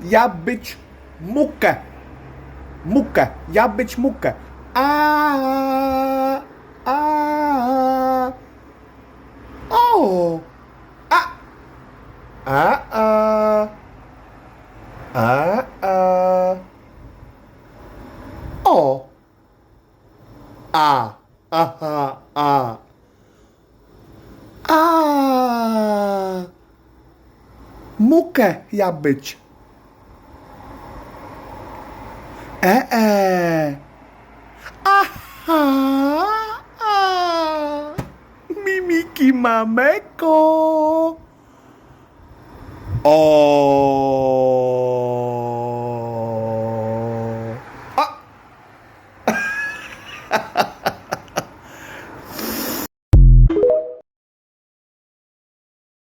ja być mukę. Mukę, ja być mukę. A, a, o, a, a, a, a, a, o, a, aha, a, a, mukę ja być. Ah Aha. Ah, Mimiki mameko. Oh. Ah.